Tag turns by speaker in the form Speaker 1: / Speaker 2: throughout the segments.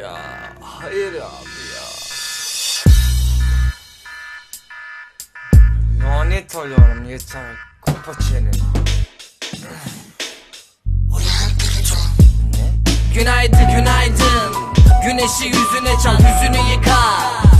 Speaker 1: Ya hayır abi ya. Lanet oluyorum yeter. Kapa çeneni. Ne?
Speaker 2: Günaydın günaydın Güneşi yüzüne çal yüzünü yıka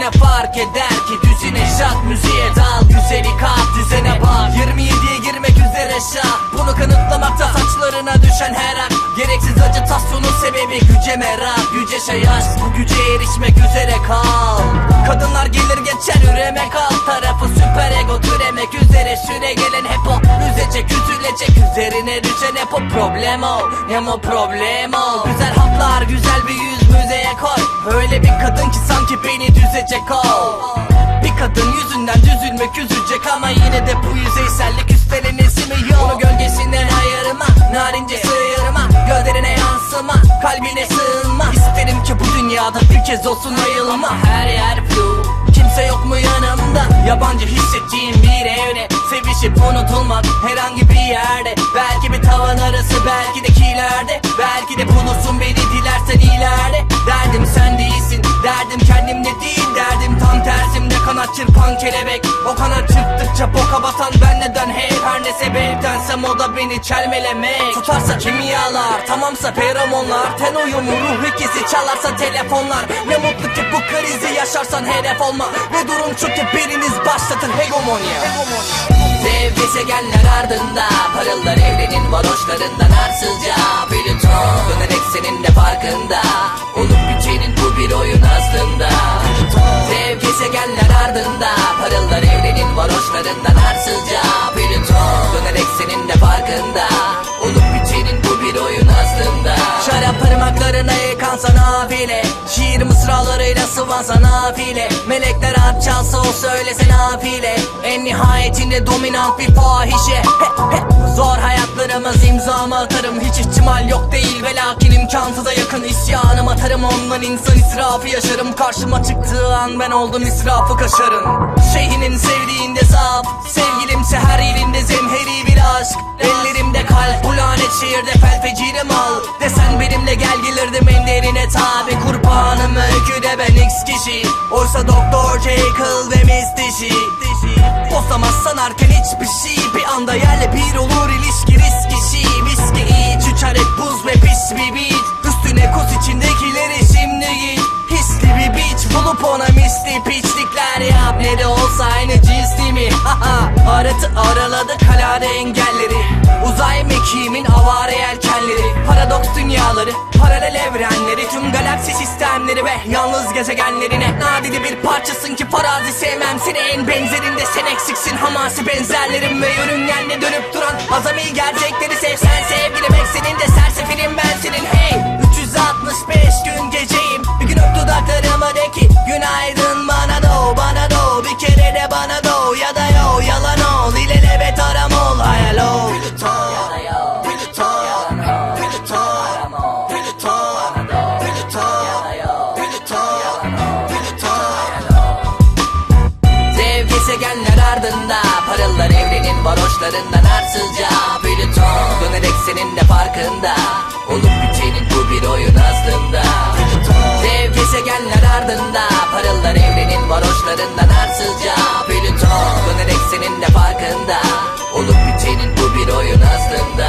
Speaker 2: ne fark eder ki Düzine şak müziğe dal Güzeli kat düzene bak. 27'ye girmek üzere şah Bunu kanıtlamakta saçlarına düşen her an. Gereksiz acıtasyonun sebebi güce merak Yüce şey bu güce erişmek üzere kal. Kadınlar gelir geçer üremek alt tarafı süper ego türemek üzere. Süre gelen hep o üzecek üzülecek üzerine düşen hep o. Problem o Yama problem o Öyle bir kadın ki sanki beni düzecek o bir kadın yüzünden düzülmek üzecek ama yine de bu yüzeysellik üstelenesi mi yok. Onu gölgesinden ayırma, narince sıyırma Gözlerine yansıma, kalbine sığınma. İsterim ki bu dünyada bir kez olsun ayılma. Her yer flu, kimse yok mu yanımda? Yabancı hissettiğim bir evde Sevişip unutulmak herhangi bir yerde. Belki bir tavan arası, kelebek. O kanat çırptıkça boka batan ben neden? Hey Her ne sebeptensem o da beni çelmelemek. Tutarsa kimyalar, tamamsa feromonlar Ten uyumu ruh ikisi çalarsa telefonlar. Ne mutlu ki bu krizi yaşarsan hedef olma. Ve durum ki biriniz başlatın. Hegemonya. Dev gezegenler ardında Parıllar evrenin varoşlarından arsızca. Plüton dönerek senin de farkında. Olup bitenin bu bir oyun aslında. Dev gezegenler ardında evrenin varoşlarından arsızca Plüton dönerek senin de farkında. Olup bitenin bu bir oyun aslında. Şarap parmaklarına yıkansa nafile Şiir mısralarıyla sıvansa nafile. Melekler at çalsa o söylese nafile. En nihayetinde dominant bir fahişe. He, he. Zor hayatlarımız imzamı atarım. Hiç ihtimal yok değil ve lakin imkansıza yakın isyanım atarım. Ondan insan israfı yaşarım. Karşıma çıktığı an ben oldum israfı kaşarım. Şeyhinin sevdiğinde zaaf Sevgilimse her elinde zemheri bir aşk. Ellerimde lanet şehirde felfecire mal. Desen benimle gel gelirdim en derine tabi. Kurbanım öyküde ben x kişi. Oysa Doktor Jekyll ve Miss Dişi Bozamaz sanarken hiçbir şey. Bir anda yerle bir olur ilişki Aratı araladı kalade engelleri. Uzay mekiğimin avare yelkenleri. Paradoks dünyaları Paralel evrenleri. Tüm galaksi sistemleri ve yalnız gezegenlerine. Nadide bir parçasın ki farazi sevmem. Seni en benzerinde sen eksiksin. Hamasi benzerlerim ve yörüngenle dönüp duran Azami gerçekleri sevsen sevgilim Eksenin de sersefilim ben senin. Hey! 365 gün geceyim. Bir gün öp dudaklarıma de ki Günaydın bana doğ bana doğ. Bir kere de bana doğ bakışlarından arsızca Plüton Dönerek senin de farkında. Olup bitenin bu bir oyun aslında. Dev gezegenler ardında Parıllar evrenin varoşlarından arsızca Plüton Dönerek senin de farkında. Olup bitenin bu bir oyun aslında.